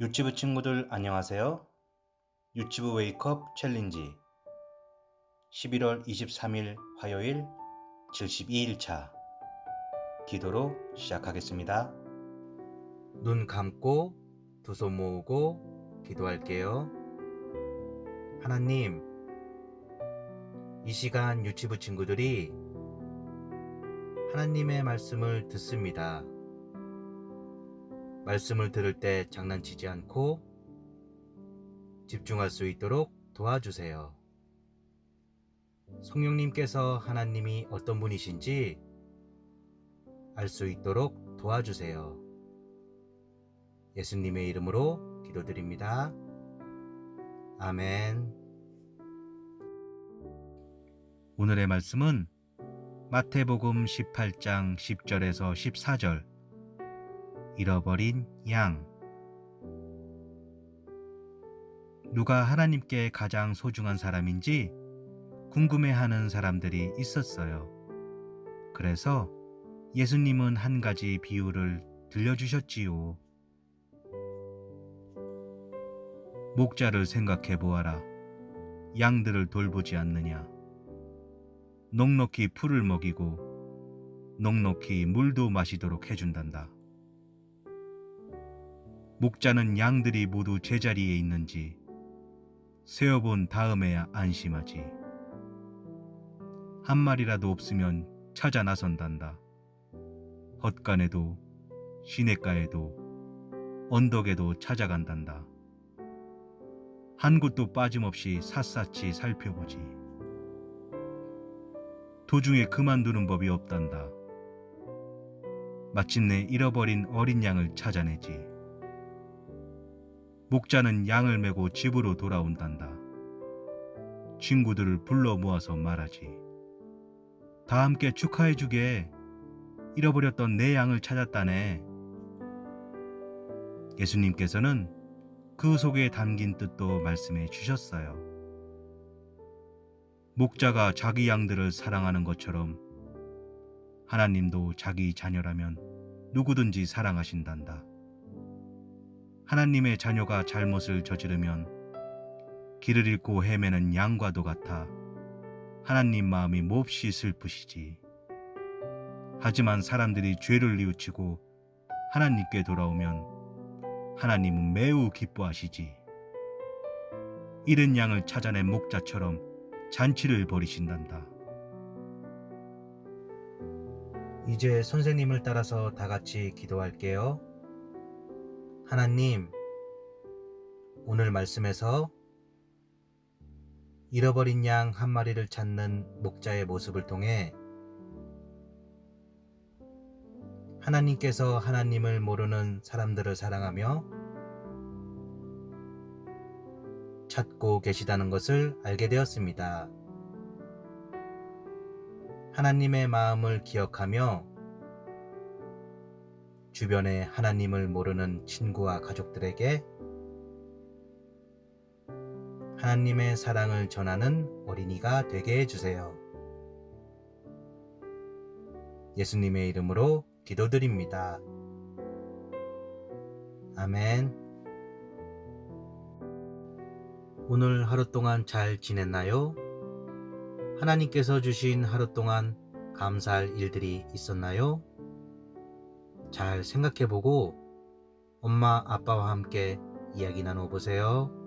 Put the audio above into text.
유치부 친구들 안녕하세요. 유치부 웨이크업 챌린지 11월 23일 화요일 72일차 기도로 시작하겠습니다. 눈 감고 두 손 모으고 기도할게요. 하나님, 이 시간 유치부 친구들이 하나님의 말씀을 듣습니다. 말씀을 들을 때 장난치지 않고 집중할 수 있도록 도와주세요. 성령님께서 하나님이 어떤 분이신지 알 수 있도록 도와주세요. 예수님의 이름으로 기도드립니다. 아멘. 오늘의 말씀은 마태복음 18장 10절에서 14절 잃어버린 양 누가 하나님께 가장 소중한 사람인지 궁금해하는 사람들이 있었어요. 그래서 예수님은 한 가지 비유를 들려주셨지요. 목자를 생각해 보아라. 양들을 돌보지 않느냐. 넉넉히 풀을 먹이고 넉넉히 물도 마시도록 해준단다. 목자는 양들이 모두 제자리에 있는지 세어본 다음에야 안심하지. 한 마리라도 없으면 찾아 나선단다. 헛간에도 시냇가에도 언덕에도 찾아간단다. 한 곳도 빠짐없이 샅샅이 살펴보지. 도중에 그만두는 법이 없단다. 마침내 잃어버린 어린 양을 찾아내지. 목자는 양을 메고 집으로 돌아온단다. 친구들을 불러 모아서 말하지. 다 함께 축하해 주게. 잃어버렸던 내 양을 찾았다네. 예수님께서는 그 속에 담긴 뜻도 말씀해 주셨어요. 목자가 자기 양들을 사랑하는 것처럼 하나님도 자기 자녀라면 누구든지 사랑하신단다. 하나님의 자녀가 잘못을 저지르면 길을 잃고 헤매는 양과도 같아 하나님 마음이 몹시 슬프시지. 하지만 사람들이 죄를 뉘우치고 하나님께 돌아오면 하나님은 매우 기뻐하시지. 잃은 양을 찾아낸 목자처럼 잔치를 벌이신단다. 이제 선생님을 따라서 다 같이 기도할게요. 하나님, 오늘 말씀에서 잃어버린 양 한 마리를 찾는 목자의 모습을 통해 하나님께서 하나님을 모르는 사람들을 사랑하며 찾고 계시다는 것을 알게 되었습니다. 하나님의 마음을 기억하며 주변에 하나님을 모르는 친구와 가족들에게 하나님의 사랑을 전하는 어린이가 되게 해주세요. 예수님의 이름으로 기도드립니다. 아멘. 오늘 하루 동안 잘 지냈나요? 하나님께서 주신 하루 동안 감사할 일들이 있었나요? 잘 생각해보고 엄마, 아빠와 함께 이야기 나눠보세요.